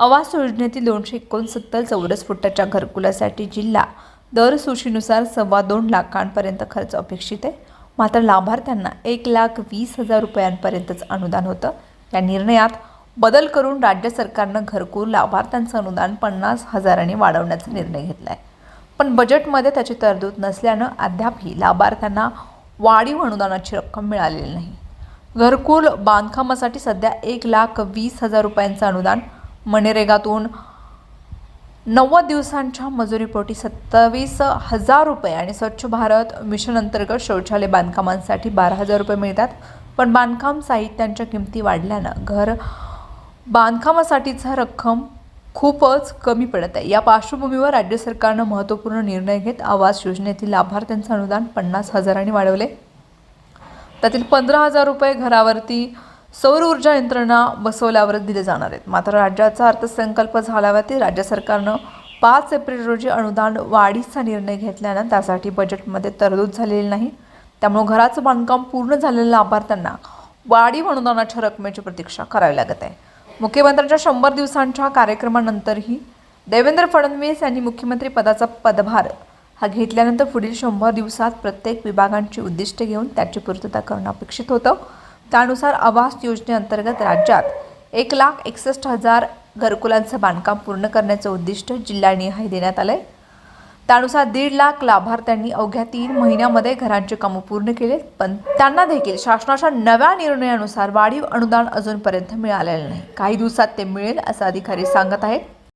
आवास योजनेतील दोनशे एकोणसत्तर चौरस फुटाच्या घरकुलासाठी जिल्हा दर सूचीनुसार सव्वा दोन लाखांपर्यंत खर्च अपेक्षित आहे. मात्र लाभार्थ्यांना एक लाख वीस हजार रुपयांपर्यंतच अनुदान होतं. या निर्णयात बदल करून राज्य सरकारनं घरकुल लाभार्थ्यांचं अनुदान पन्नास हजारांनी वाढवण्याचा निर्णय घेतला आहे पण बजेटमध्ये त्याची तरतूद नसल्यानं अद्यापही लाभार्थ्यांना वाढीव अनुदानाची रक्कम मिळालेली नाही. घरकुल बांधकामासाठी सध्या एक लाख वीस हजार रुपयांचं अनुदान मनरेगातून नव्वद दिवसांच्या मजुरीपोटी सत्तावीस हजार रुपये आणि स्वच्छ भारत मिशन अंतर्गत शौचालय बांधकामांसाठी बारा हजार रुपये मिळतात. पण बांधकाम साहित्यांच्या किमती वाढल्यानं घर बांधकामासाठीचा रक्कम खूपच कमी पडत आहे. या पार्श्वभूमीवर राज्य सरकारनं महत्त्वपूर्ण निर्णय घेत आवास योजनेतील लाभार्थ्यांचं अनुदान पन्नास हजारांनी वाढवले. त्यातील पंधरा हजार रुपये घरावरती सौर ऊर्जा यंत्रणा बसवल्यावरच दिले जाणार आहेत. मात्र राज्याचा अर्थसंकल्प झाल्यावरती राज्य सरकारनं पाच एप्रिल रोजी अनुदान वाढीचा निर्णय घेतल्यानं त्यासाठी बजेटमध्ये तरतूद झालेली नाही. त्यामुळे घराचं बांधकाम पूर्ण झालेल्या लाभार्थ्यांना वाढीव अनुदानाच्या रकमेची प्रतीक्षा करावी लागत आहे. मुख्यमंत्र्यांच्या शंभर दिवसांच्या कार्यक्रमानंतरही देवेंद्र फडणवीस यांनी मुख्यमंत्री पदाचा पदभार हा घेतल्यानंतर पुढील शंभर दिवसात प्रत्येक विभागांची उद्दिष्टे घेऊन त्याची पूर्तता करणं अपेक्षित होतं. त्यानुसार आवास योजनेअंतर्गत राज्यात एक लाख एकसष्ट हजार घरकुलांचं बांधकाम पूर्ण करण्याचं उद्दिष्ट जिल्हानिहाय देण्यात आलं आहे त्यानुसार दीड लाख लाभार्थ्यांनी अवघ्या तीन महिन्यामध्ये घरांचे कामं पूर्ण केले पण त्यांना देखील शासनाच्या नव्या निर्णयानुसार वाढीव अनुदान अजूनपर्यंत मिळालेलं नाही. काही दिवसात ते मिळेल असं अधिकारी सांगत आहेत.